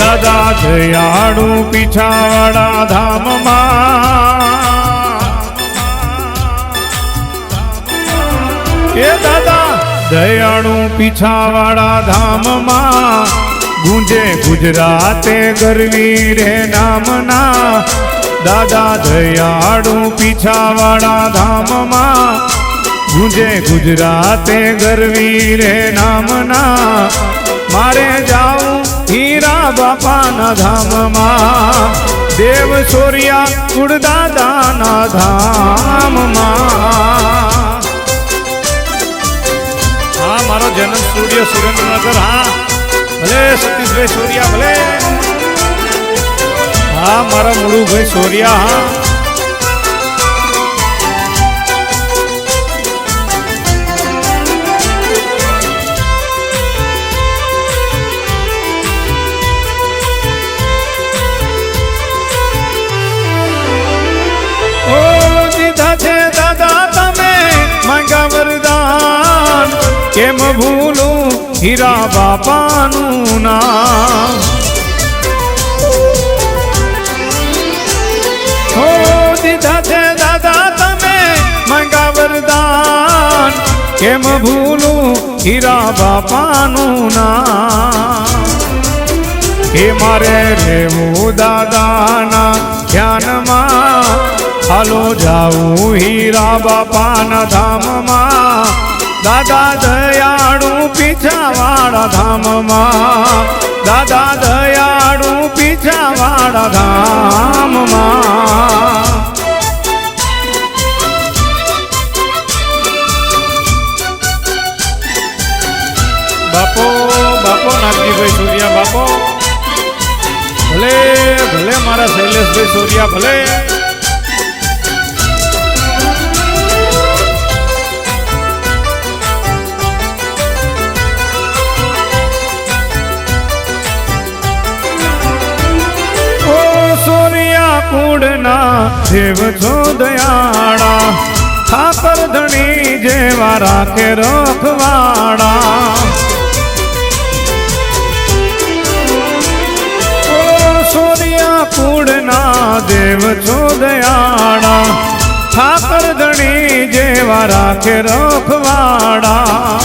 દાદા દયાળુ પીછાવાળા ધામમાં. એ દાદા, દયાળુ પીછાવાળા ધામમાં. ગુંજે ગુજરાતે ગરવી રે નામના. દાદા દયાળુ પીછાવાડા ધામમાં. ગુંજે ગુજરાતે ગરવી રે નામના. મારે જાઉં હીરા બાપાના ધામમાં દેવ સોરિયા કુળદાદાના ધામમાં હા મારો જન્મ સ્ટુડિયો સુરેન્દ્રનગર હા ભલે સતીશભાઈ સોરિયા ભલે હા મારા મુળુભાઈ સોરિયા હા કેમ ભૂલું? હીરા બાપાનું નામ. હો, દીધા છે દાદા તમે મંગા વરદાન કેમ ભૂલું? હીરા બાપાનું નામ. એ મારે રહેવું દાદાના ધ્યાનમાં. હાલો જાઉં હીરા બાપાના ધામમાં. દાદા દયાળુ પીછાવાળા ધામમાં. દાદા દયાળુ પીછાવાળા ધામમાં. બાપો બાપો, નાગજીભાઈ સૂર્યા, બાપો. ભલે ભલે મારા શૈલેષભાઈ સૂર્યા, ભલે. કુળના જીવ છો દયાળા. ઠાકર ધણી જેવા રાખે રખવાડા ઓ સોરિયા કુળના દેવ છો દયાળા. ઠાકર ધણી જેવા રાખે રખવાડા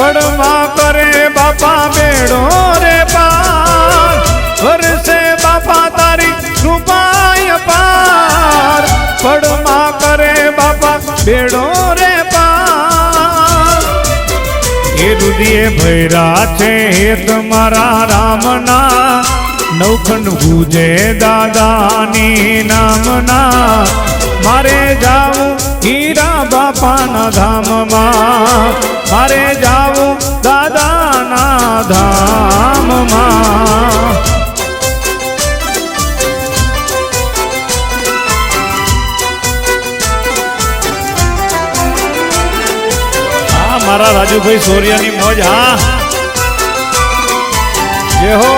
પડમાં કરે બાપા બેડો રે પાર. વરસે બાપા તારી કૃપાય પાર. પડમાં કરે બાપા બેડો રે પાર. એ રુદિએ ભૈરા છે હે તમારા રામના. નવખંડ ભૂજે દાદાની નામના. મારે જાવું હીરા બાપાના ધામમાં. મારે જાવું દાદાના ધામમાં. મારા રાજુભાઈ સોરિયાની મોજ, હા. જે હો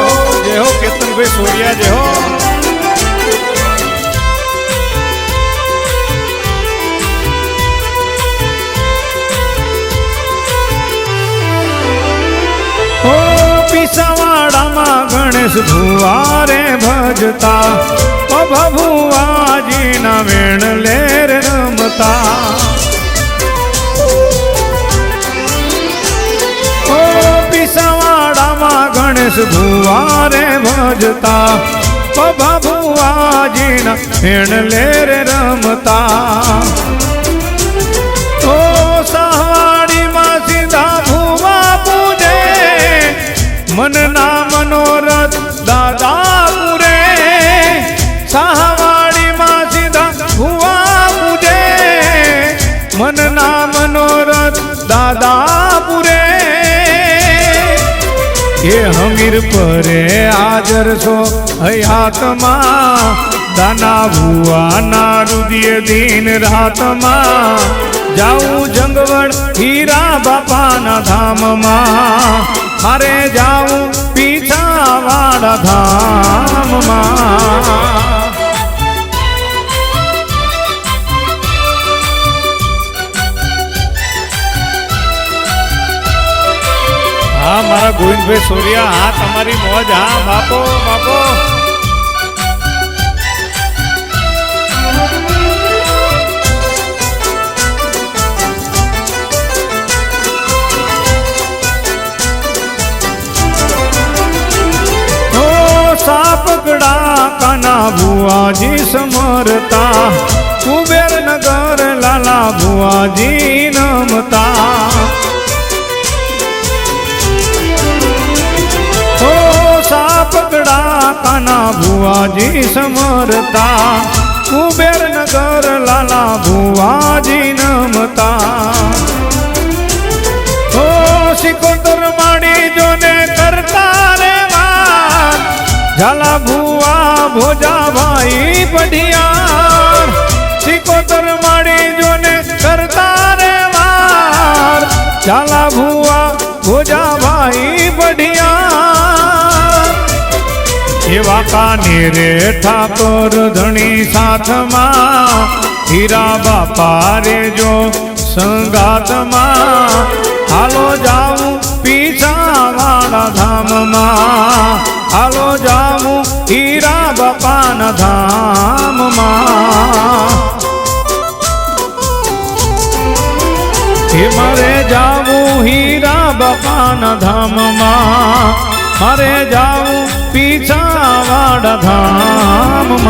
જે હો, કેતનભાઈ સોરિયા, જે પીસાવાડામાં ગણેશ ભુવારે ભજતા ઓ ભભુવાજીના વેણ લેર રમતા. ઓ પીસાવાડામાં ગણેશ ભુવારે ભજતા પભા ભુવાજીના વેણ લેર રમતા. પરે હાજર છો? હયાતમાં દાના ભુવાના રુદિય દિન રાતમાં. જાઉં જંગવડ હીરા બાપાના ધામમાં. મારે જાઉં પીછાવાળા ધામમાં. ગોવિંદભાઈ સોરિયા, હા, તમારી મોજ, હા, બાપો બાપો. ઓ સાપગડા કાના ભુવાજી સમરતા, કુબેર નગર લાલા ભુવાજી નમતા. ભુવાજી સમરતા કુબેરનગર લાલા ભુવાજી નમતા. ઓ સિકોતર માડી જોને કરતા રે વાત ઝાલા ભુવા ભોજા ભાઈ પઢિયાર. સિકોતર માડી જોને કરતા રે ઝાલા ભુવા ભોજા ભાઈ પઢિયાર. એવા કાની રે ઠાકોર ધણી સાથમાં? હીરા બાપા રે જો સંગાતમાં? હાલો જાઉં પીછા વાળા ધામમાં. હાલો જાઉં હીરા બાપાના ધામમાં. હે મારે જાવું હીરા બાપાના ધામમાં. મારે જાઉં પીછા વાડ ધામમાં.